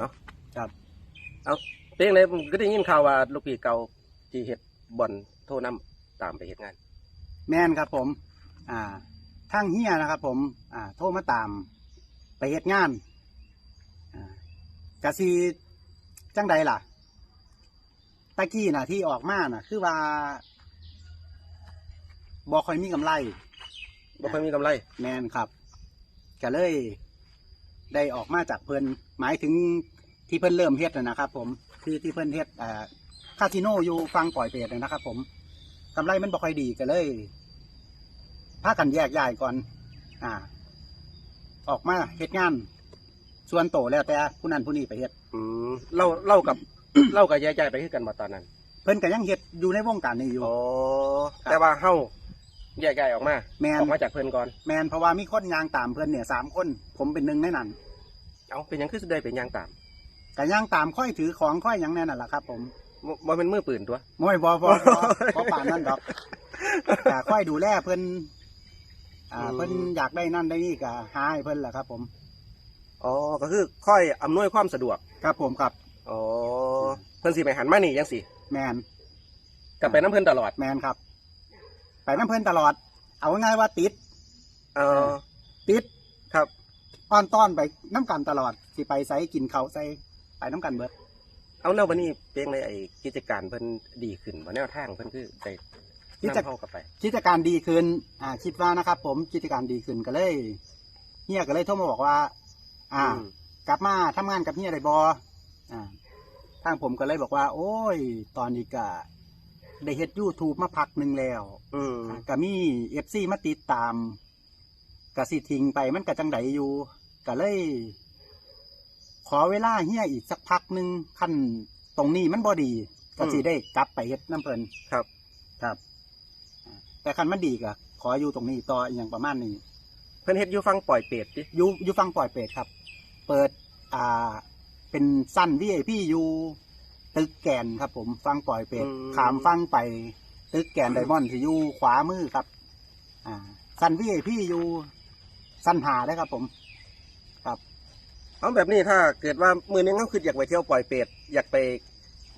เนาะครับเอาเป็นจังไดผมก็ได้ยินข่าวว่าลูกพี่เก่าที่เฮ็ดบ่อนโทรนํตามไปเฮ็ดงาน แม่นครับผม อ่าทางเฮียนะครับ ผม อ่า โทรมาตาม ไปเฮ็ดงานอ่ากะซีจังใดล่ะ ตะกี้น่ะ ที่ออกมาน่ะ คือว่าบ่ค่อยมีกำไรบ่ค่อยมีกำไร แมนครับก็เลย ได้ออกมาจากเพิ่นหมายถึงที่เพิ่นเริ่มเฮ็ดนะนะครับ ผมคือที่เพิ่นเฮ็ดอ่าคาสิโนอยู่ฟังปล่อยเปรตนะครับ ผมกำไรมันบ่ค่อยดีก็เลยพากันแยกย้ายก่อน อ่า ออกมาเฮ็ดงาน ส่วนโตแล้วแต่ผู้นั้นผู้นี้ไปเฮ็ด อืมเล่าเล่ากับ เล่ากับยายใจไปคือกันมาตอนนั้นเพิ่นก็ยังเฮ็ดอยู่ในวงการนี้อยู่ อ๋อครับแต่ว่าเฮา แยกย้ายออกมาแมน ออกมาจากเพิ่นก่อนแมนเพราะว่ามีคนยางตามเพิ่นเนี่ยสามคน ผมเป็นหนึ่งในนั้นเอาเป็นหยังคือสิได้เป็นยางตามก็ย่างตามค่อยถือของค่อยหยังแน่นั่นแหละครับ ผมบ่บ่เป็นมือปืนตัว มวยบอบอบอป่านนั่นดอกแต่ค่อยดูแลเพิ่นอ่าอืม เพิ่นอยากได้นั่นได้นี่ก็หาให้เพิ่นแหละครับ ผม อ๋อก็คือค่อยอำนวยความสะดวกครับผมครับ อ๋อเพิ่นสิไปหันมานี่จังสิแมนก็ไปน้ำเพิ่นตลอด แมนครับ ไปน้ำเพิ่นตลอด เอาง่ายๆว่าติดอ๋อติดครับอ้อนต้อนไปน้ำกันตลอดสิไปใส่กินเขาวใส่ไปน้ำกันเบิดเอาแล้ววันนี้เป็นเลยไอ้กิจการเพิ่นดีขึ้นบ่แนวทางเพิ่นคือได้กิจนำเฮากลับไปกิจการดีขึ้น อ่า คิดว่านะครับ ผมกิจการดีขึ้นก็เลยเฮียก็เลยโทรมาบอกว่า อ่า อืม กลับมาทำงานกับเฮียได้บออ่าทางผมก็เลยบอกว่า โอ้ย ตอนนี้ก็ ได้เฮ็ดยูทูบมาพักหนึ่งแล้วอืมอ่าก็มีเอฟซีมาติดตามก็สิทิ้งไปมันก็จังไดอยู่ก็เลย ขอเวลาเฮียอีกสักพักหนึ่งขั้นตรงนี้มันบ่ดีก็สิได้กลับไปเฮ็ดน้ำเพลินครับ ครับอ่าแต่คันมันดีก็ขออยู่ตรงนี้ต่ออหย่างประมาณนี้ เพิ่นเฮ็ดอยู่ฟังปล่อยเป็ดดิอยู่อยู่ฟังปล่อยเป็ดครับ เปิดอ่าเป็นสั้นวีไอพีอยู่ ตึกแกนครับ ผมฟังปล่อยเป็ดขามฟังไป ตึกแกนไดมอนด์ที่อยู่ขวามือครับ อ่าสั้นวีไอพีอยู่สั้นหาได้ครับ ผมครับเอาแบบนี้ถ้าเกิดว่ามื้อนึงเฮาคืออยากไปเที่ยวปล่อยเป็ดอยากไป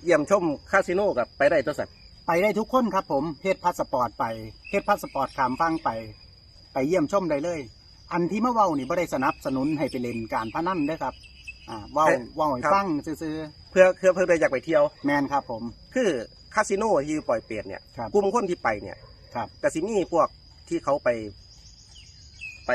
เยี่ยมชมคาสิโนกับไปได้ตัวสัตว์ไปได้ทุกคนครับ ผมเฮ็ดพาสปอร์ตไปเฮ็ดพาสปอร์ตขามฟังไป ไปเยี่ยมชมได้เลย อันที่มาเว้านี่บ่ได้สนับสนุนให้ไปเล่นการพนันเด้อครับ อ่าเว้าเว้าให้ฟังซื่อ เพื่อเพื่อเพื่อได้อยากไปเที่ยวๆแมนครับผม คือคาสิโนที่อยู่ปล่อยเป็ดเนี่ยครับกลุ่มคนที่ไปเนี่ยครับกสิมีพวกที่เขาไป ไป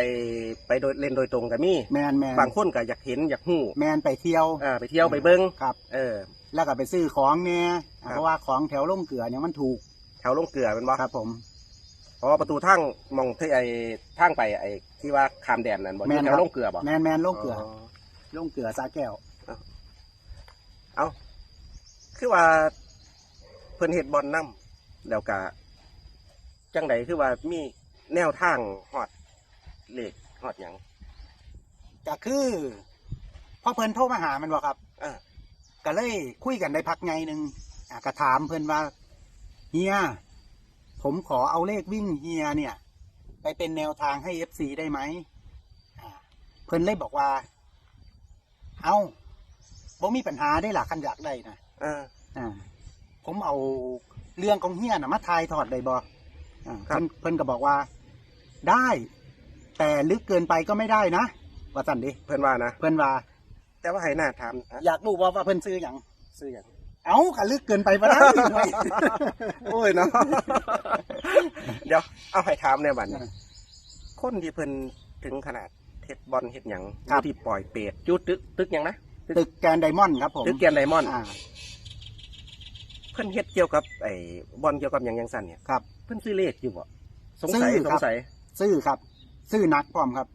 ไปโดยเล่นโดยตรงก็มีแมนแมนบางคนก็อยากเห็นอยากหู้แมนไปเที่ยวอ่าไปเที่ยวไปเบิ้งครับ เออ แล้วก็ไปซื้อของเนี่ยอ่าครับ เพราะว่าของแถวลงเกลือเนี่ยมันถูกแถวลงเกลือเป็นบ่ครับผม เพราะว่าประตูทางมองที่ไอ้ทางไปไอ้ที่ว่าข้ามแดนนั่นบ่อยู่แถวลงเกลือบ่แมนแมนลงเกลืออลงเกลือสาแก้ว เอาคือว่าเพิ่นเฮ็ดบอลนำแล้วก็จังไดคือว่ามีแนวทางฮอดเลขฮอดหยังก็คือพอเพิ่นโทรมาหามันบอกครับอ่าก็เลยคุยกันได้พักไงหนึ่งอะก็ถามเพิ่นว่าเฮียผมขอเอาเลขวิ่งเฮียเนี่ย ไปเป็นแนวทางให้เอฟซีได้ไหมอ่าเพิ่นเลยบอกว่า เอา ผมมีปัญหาได้หล่ะคันอยากได้นะอ่าอ่า ผมเอาเรื่องของเฮียนะมาทายถอดได้บ่อ่าครับ เพิ่นเพิ่นก็บอกว่า ได้ แต่ลึกเกินไปก็ไม่ได้นะว่าสั่นดิเพิ่นว่านะ เพิ่นว่า แต่ว่าให้หน้าถามอะอยากรู้ว่าว่าเพิ่นซื้อหยังซื้อหยังเอากะลึกเกินไปบ่ได้ หน่อย โอ้ยเนาะ เดี๋ยวเอาให้ถามในบัดนี้คนที่เพิ่นถึงขนาดเฮ็ดบอลเฮ็ดหยังครับที่ปล่อยเป็ดจุดตึกตึกหยังนะ ตึกแกรนด์ไดมอนด์ครับผมตึกแกรนด์ไดมอนด์อ่าเพิ่นเฮ็ดเกี่ยวกับไอ้บอลเกี่ยวกับหยังยังสั่นเนี่ยครับ เพิ่นซื้อเลขอยู่บ่สงสัยซื้อสครังบสัย ซื้อครับ ซื้อนักพร้อมครับ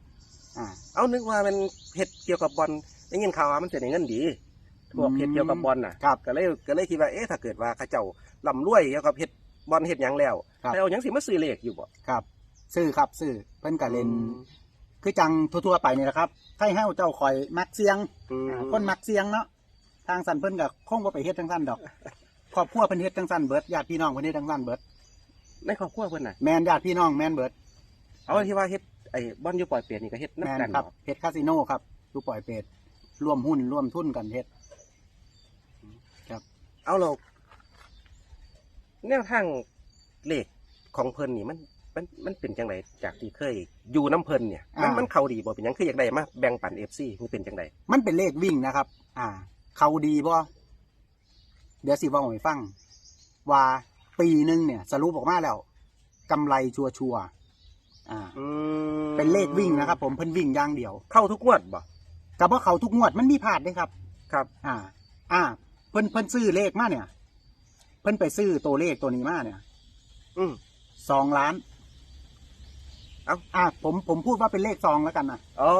อ่า เอานึกว่ามันเฮ็ดเกี่ยวกับบอลได้ยินข่าวว่ามันจะได้เงินดีพวกอืมเฮ็ดเกี่ยวกับบอลน่ะครับก็เลยก็เลยคิดว่าเอ๊ะถ้าเกิดว่าเขาเจ้าร่ำรวยเกี่ยวกับเฮ็ดบอลเฮ็ดหยังแล้วครับแล้วหยังสิมาซื้อเลขอยู่บ่ ครับ ซื้อครับ ซื้อเพิ่นก็เล่นอืม คือจังทั่วๆไปนี่แหละครับไทยเฮาเจ้าคอยมักเสียงอืมอ่าคนมักเสียงเนาะทางสันเพิ่นก็คงบ่ไปเฮ็ดจังซั่นดอกครอบครัวเพิ่นเฮ็ดจังซั่นเบิดญาติพี่น้องเพิ่นเฮ็ดจังซั่นเบิดในครอบครัวเพิ่นน่ะ แม่นญาติพี่น้องแม่นเบิดเอาที่ว่าเฮ็ดไอ้บอลอยู่ปล่อยเปลี่ยนนี่ก็เฮ็ดแม่นำกันนครับเนาะเฮ็ดคาสิโนครับอยู่ปล่อยเป็ดร่วมหุ้นร่วมทุนกันเฮ็ด เอาเราแนวทางเลขของเพิ่นนี่มัน มันมันเป็นจังไดจากที่เคยอยู่น้ำเพิ่นเนี่ย มันอ่ามั มันเข้าดีบ่เป็นหยังคืออยากได้มาแบ่งปัน FC มันเป็นจังไดมันเป็นเลขวิ่งนะครับ อ่า เขาดีบ่เดี๋ยวสิเว่าให้ฟัง ว่าปีหนึ่งเนี่ยสรุปออกมาแล้วกำไรชัวชัวร์ๆอ่า อืมเป็นเลขวิ่งนะครับ ผมเพิ่นวิ่งอย่างเดียวเข้าทุกงวดบ่กับว่าเขาทุกงวดมันมีพลาดเด้ครับ ครับ อ่า อ่า เพิ่นเพิ่นซื้อเลขมาเนี่ย เพิ่นไปซื้อตัวเลขตัวนี้มาเนี่ยอืมสองล้าน เอ้า อ่าผมผมพูดว่าเป็นเลขซองแล้วกันนะอ๋อ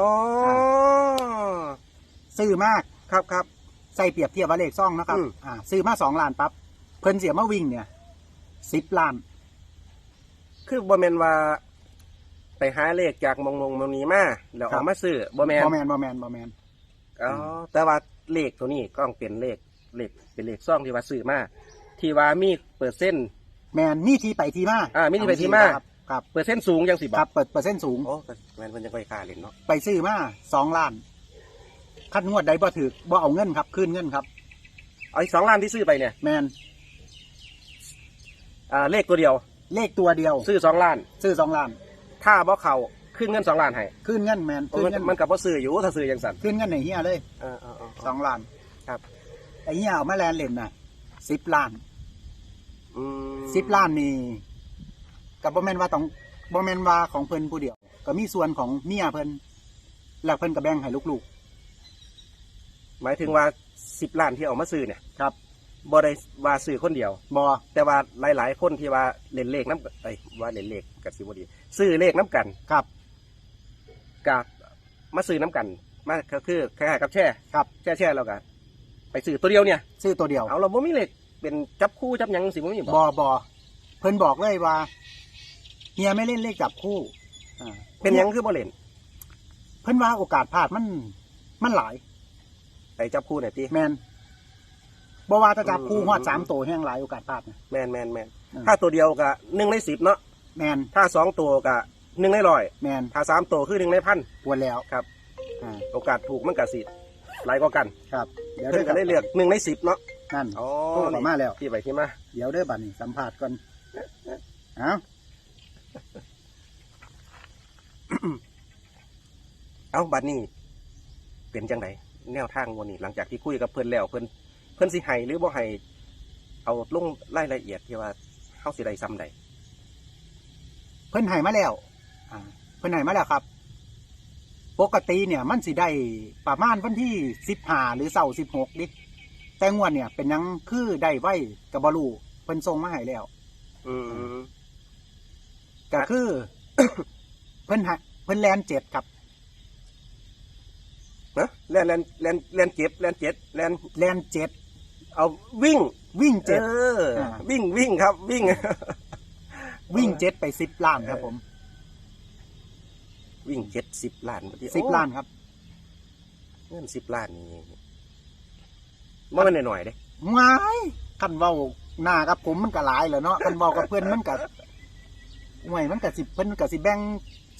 ซื้อมากครับครับใส่เปรียบเทียบว่าเลขซองนะครับ อืม อ่าซื้อมาสองล้านปั๊บเพิ่นเสียมาวิ่งเนี่ยสิบล้าน คือบ่แม่นว่า ไปหาเลขจากมองมงมองนี้มาแล้วครับ เอามาซื้อบ่แม่นบอแมนบอแมนบอแมน อ๋อแต่ว่าเลขตัวนี้ก็ต้องเป็นเลขเลขเป็นเลขซ่องที่ว่าซื้อมาที่ว่ามีเปอร์เซ็นต์ แมนมีที่ไปที่มาอ่ามีที่ไปที่มา ครับ ครับ เปอร์เซ็นต์สูงจังสิคบ่รับเปิดเปอร์เซ็นต์สูง โอ้ก็แม่นมันยังค่อยค่าเล่นเนาะไปซื้อมาสองล้านคัดงวดใดบ่ถือบ่เอาเงินครับคืนเงินครับ เอาอีกสองล้านที่ซื้อไปเนี่ยแมนอ่าเลขตัวเดียว เลขตัวเดียว ซื้อสองล้าน ซื้อสองล้านถ้าบ่เข้าขึ้นเงินสองล้านให้คืนเงินแมนโอ้คืนมันเงินมันกับบ่ซื้ออยู่ถ้าซื้อยังสั่นคืนเงินไหนเฮียเลยเออเออเออสองล้านครับไอ้เฮียเอามาแลนเล่นน่ะสิบล้านอืมสิบล้านนี่ กับบ่แมนว่าต้องบ่แมนว่าของเพิ่นผู้เดียว ก็มีส่วนของเมียเพิ่นแล้วเพิ่นก็แบ่งให้ลูกหมายถึงว่าสิบล้านที่เอามาซื้อเนี่ยๆครับบ่ได้ว่าซื้อคนเดียว บ่แต่ว่าหลายๆ คนที่ว่าเล่นเลขน้ำเอ้ยว่าเล่นเลขกับสิบดีซื้อเลขน้ำกันครับ กับมาซื้อน้ำกันมาก็คือคล้ายๆกับแช่ครับ แช่แช่แล้วกันไปซื้อตัวเดียวเนี่ยซื้อตัวเดียวเอาเราบ่มีเลขเป็นจับคู่จับหยังสิบ่มีบอบอเพิ่นบอกเลยว่าเฮียไม่เล่นเลขจับคู่อ่าเป็นหยังคือบ่เล่นเพิ่นว่าโอกาสพลาดมัน มันหลายไปจับคู่เนี่ยติ แมนบ่ว่าถ้าจับคู่อืม ฮอดสามตัวแห้งหลายโอกาสพลาดนะ แมนแมนแมนอืม ถ้าตัวเดียวก็หนึ่งในสิบเนาะแมนถ้าสองตัวก็หนึ่งในร้อยแมนถ้าสามตัวคือหนึ่งในพันปวดแล้วครับ อ่าโอกาสถูกมันก็สิหลายกว่ากันครับ เดี๋ยวเพิ่นก็ได้เลือกหนึ่งในสิบเนาะนั่นอ๋อโทรเข้ามาแล้ว ที่ไปที่มา เดี๋ยวเด้อบัดนี้สัมภาษณ์ก่อน เอ้า เอ้าบัดนี้ เป็นจังไดแนวทางวันนี้ หลังจากที่คุยกับเพิ่นแล้วเพิ่นเพิ่นสิให้หรือบ่ให้เอาลงรายละเอียดที่ว่าเฮาสิได้ซ้ำใดเพิ่นให้มาแล้วอ่าเพิ่นให้มาแล้วครับ ปกติเนี่ย มันสิได้ประมาณวันที่สิบห้าหรือเสาร์สิบหกดิแต่งวดเนี่ย เป็นหยังคือได้ไว้กับบลูเพิ่นส่งมาให้แล้ว อืม ก็คือเพิ่นให้เพิ่นแลนเจ็ดครับนะแล่นแล่นแล่นแล่นเจ็บแล่นเจ็ดแล่นแลนเจ็ดเอาวิ่งวิ่งเจ็ดเอออ่าวิ่งวิ่งครับ วิ่ง วิ่งเจ็ดไปสิบล้านครับ ผม วิ่งเจ็ดสิบล้านบัดนี้สิบโอ้ล้านครับเงินสิบล้านนี่มันไม่นหน่อยๆเด้ว้ายคันเว้าหน้ากับผมมันก็หลายแหล้วเนาะคันเว้ากับเพื่อนมันก็ห่วยมันก็สิเพิ่นก็สิแบ่ง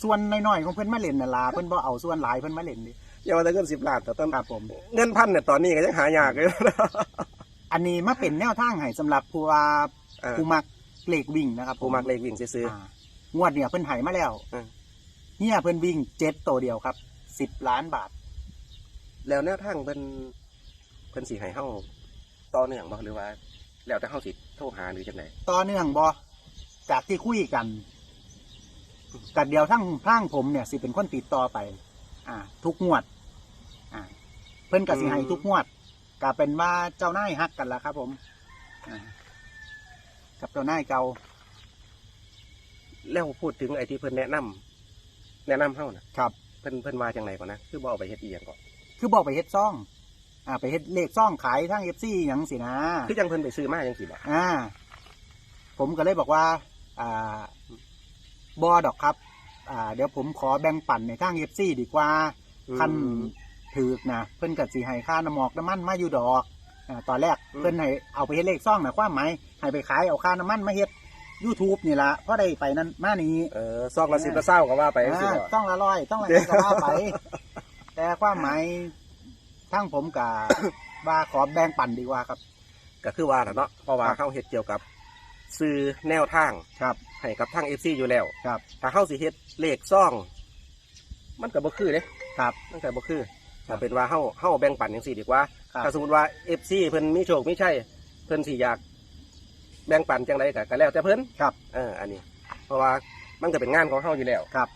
ส่วนน้อยๆของเพิ่นมาเล่นน่ะล่ะเพิ่นบ่เอาส่วนหลายเพิ่นมาเล่นดิอย่าว่าแต่เงินสิบล้านแต่ต้นครับผม เงินพันเนี่ยตอนนี้ก็ยังหายากเลยอันนี้มาเป็นแนวทางให้สำหรับผู้ว่าเออ ผู้มักเลขวิ่งนะครับผู้มักเลขวิ่งซื้อ อ่างวดเนี่ยเพิ่นให้มาแล้วอืมเฮียเพิ่นวิ่งเจ็ดตัวเดียวครับสิบล้านบาท ๆแล้วแนวทางเพิ่นเพิ่นสิให้เฮาต่อเนื่องบ่หรือว่า แล้วแต่เฮาสิโทรหาหรือจังไดต่อเนื่องบอจากที่คุยกัน กัดเดียวทั้งพร่างผมเนี่ยสิเป็นคนติดต่อไป อ่า ทุกงวด อ่า เพิ่นกับสิให้ทุกงวดก็เป็นว่าเจ้านายฮักกันละครับ ผมอ่ากับเจ้านายเก่าแล้วพูดถึงไอ้ที่เพิ่นแนะนำแนะนำเฮาน่ะครับ เพิ่นเพิ่นว่าจังไดก่อนนะคือบ่เอาไปเฮ็ดอีหยังก่อนคือบอกไปเฮ็ดซ่อง อ่า ไปเฮ็ดเลขซ่องขายทั้งเอฟซีหยังสินะคือจังเพิ่นไปซื้อมาจังซี่บ่อ่า ผมก็เลยบอกว่า อ่า บอดอกครับ อ่า เดี๋ยวผมขอแบ่งปันในทางเอฟซีดีกว่าคันถือกนะเพิ่นก็สิให้ค่าน้ำหมอกน้ำมันมาอยู่ดอกอ่าตอนแรกเพิ่นให้เอาไปเฮ็ดเลขซ่องนะความหมายให้ไปขายเอาค่าน้ำมันมาเฮ็ด YouTube นี่ละเพราะได้ไปนั่นมานี้เออซองละ10ละ20ก็ว่าไปจังซี่อ่าบ่ต้องละร้อยต้องละร้อยก็ว่าไป แต่ความหมายทั้งผมกับว่าขอแบ่งปันดีกว่าครับ ก็คือว่าน่ะเนาะเพราะว่าครับเขาเฮ็ดเกี่ยวกับ ซื้อแนวทางครับ ให้กับทาง FC อยู่แล้วครับ ถ้าเขาสิเฮ็ดเลขซ่อง มันก็บ่คือเด้ครับมันก็บ่คือครัถ้าบเป็นว่าเฮาเฮาแบ่งปันจังซี่ดีกว่าครับถ้าสมมุติว่า FC เพิ่นมีโชคมีชัยเพิ่นสิอยาก แบ่งปันจังไดก็ก็แล้วแต่เพิ่นครับเอออันนี้ เพราะว่ามันก็เป็นงานของเฮาอยู่แล้วครับ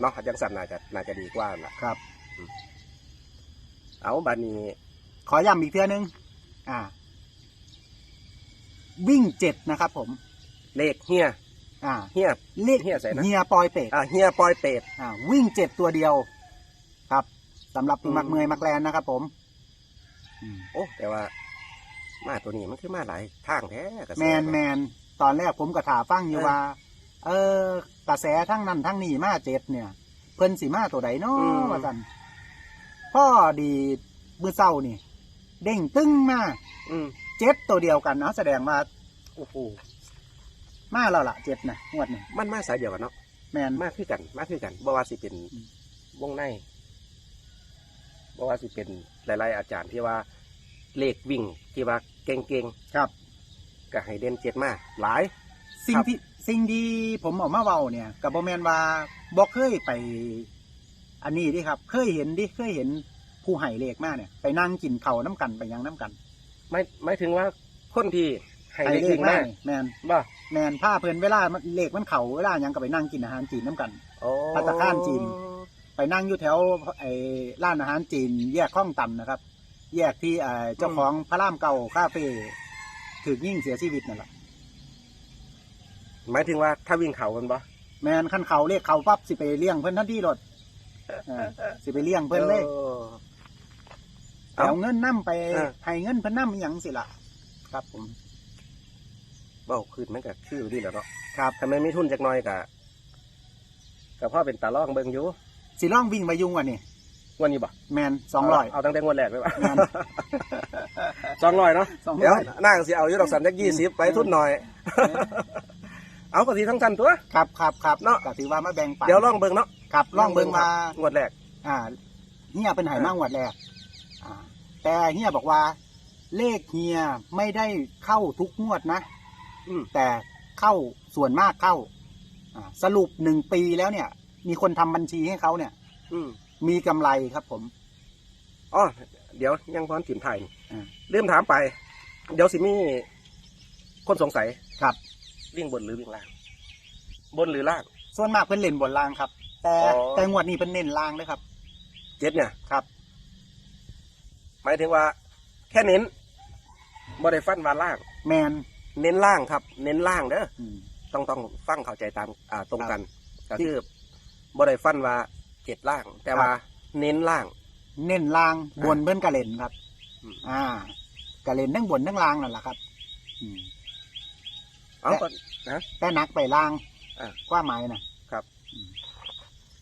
เนาะจังสันน่าจะน่าจะดีกว่าล่ะครับ เอาบัดนี้ ขอย้ำอีกเทื่อนึง อ่า วิ่งเจ็ดนะครับผม เลขเฮียอ่าเฮียเลขเฮียใส่นะเฮียปอยเป็ดอ่าเฮียปอยเป็ดอ่าวิ่งเจ็ดตัวเดียว ครับสำหรับผู้มักอืมเมอยมักแลนนะครับผมอืมโอ้แต่ว่า มาตัวนี้มันคือมาหลายทางแท้กระแสแมนแมนตอนแรกผมก็ถาฟังอยู่เออว่า เออกระแสทั้งนั้นทั้งนี้มาเจ็ดเนี่ย เพิ่นสีมาตัวใดเนาอืมะว่ากันพ่อดีมือเศร้านี่ เด้งตึ้งมาอืม เจ็ดตัวเดียวกันเนาะแสดงว่าโอ้โหมาแล้วล่ะเจ็ดนะงวดนี่มันมาสายเดียวกันเนาะแมน มาคือกัน มาคือกันบ่ว่าสิเป็นอืม วงในบ่ว่าสิเป็นหลาย ๆ อาจารย์ที่ว่าเลขวิ่งที่ว่าเก่งครับ ๆก็ให้เด่นเจ็ดมาหลาย สิ่งครับ ที่สิ่งที่ผมออกมาเว้าเนี่ยกับโบแมนว่าบอกเคยไป อันนี้ดิครับ เคยเห็นดิเคยเห็นผู้ให้เลขมาเนี่ย ไปนั่งกินเขาวน้ำกันไปหยังน้ำกัน ไม่ไม่ถึงว่าคนที่ให้เลขวิ่งมามานี่แมนบ่แมนผ้าเพิ่นเวลามันเลขมันเขาเวลาหยังก็ไปนั่งกินอาหารจีนน้ำกัน โอ้ภัตตาคารจีน ไปนั่งอยู่แถวไอ้ร้านอาหารจีน แยกข้องตันนะครับ แยกที่เอ่อเจ้าของพระรามเก่าคาเฟ่ถูกยิ่งเสียชีวิตนั่นแหละหมายถึงว่าถ้าวิ่งเขากันบ่แมนขั้นเขาเรียกเขาปั๊บสิไปเลี้ยงเพิ่นทันทีรถเออสิไปเลี้ยงเพิ่นเลย ออ เอาเงินนํไปเออ ให้เงินเพิ่นนํอหยังสิล่ะ ครับผม เบ้าขึ้นมันก็คือดีแหล้วเนาะครับ ทำไมไม่ทุนจักหน่อยกะก็พ่อเป็นตาล่องเบิ่งอยู่สิล่องวิ่งไปยุงวันนี้งวันนี้บ่แมนสองร้อยเอาตั้งแต่งวดแรกเลยป่ะแม่นสองร้อยเนาะสองร้อย เดี๋ยวนั่งสิเอาอยู่ดอกสันจักยี่สิบไปทุนหน่อย เอากะทีทั้งทันตัว ครับครับครับเนาะ ก็ถือว่ามาแบ่งปันเดี๋ยวล่องเบิ่งเนาะครับล่องเบิ่งมา งวดแรก อ่าเฮียเป็นไหมากงวดแรกอ่า แต่เฮียบอกว่า เลขเฮียไม่ได้เข้าทุกงวดนะอืมแต่เข้าส่วนมากเข้าอ่าสรุปหนึ่งปีแล้วเนี่ย มีคนทำบัญชีให้เขาเนี่ย อืมมีกำไรครับผม อ๋อเดี๋ยวยังพร้อนถิ่มไทยอ่า เริ่มถามไป เดี๋ยวสิมีคนสงสัยครับ วิ่งบนหรือวิ่งล่าง บนหรือล่าง ส่วนมากเพิ่นเล่นบนล่างครับ แต่อ๋อ แต่งวดนี้เพิ่นเน้นล่างเลยครับ เจ็ดเนี่ย ครับ หมายถึงว่า แค่เน้นบ่ได้ฟันว่าล่าง แมนเน้นล่างครับ เน้นล่างเด้ออืมต้องต้องฟังเข้าใจตามอ่าตรงกันครัก็บคือบ่ได้ฟันว่าเจ็ดล่าง แต่ว่าเน้นล่าง เน้นล่างอ่าบนเพิ่นกระเล่นครับ อืม อ่ากระเล่นทั้งบนทั้งล่างนั่นแหละครับ อืม เอาก็นะแต่หนักไปล่างอ่าว่าหมายนะ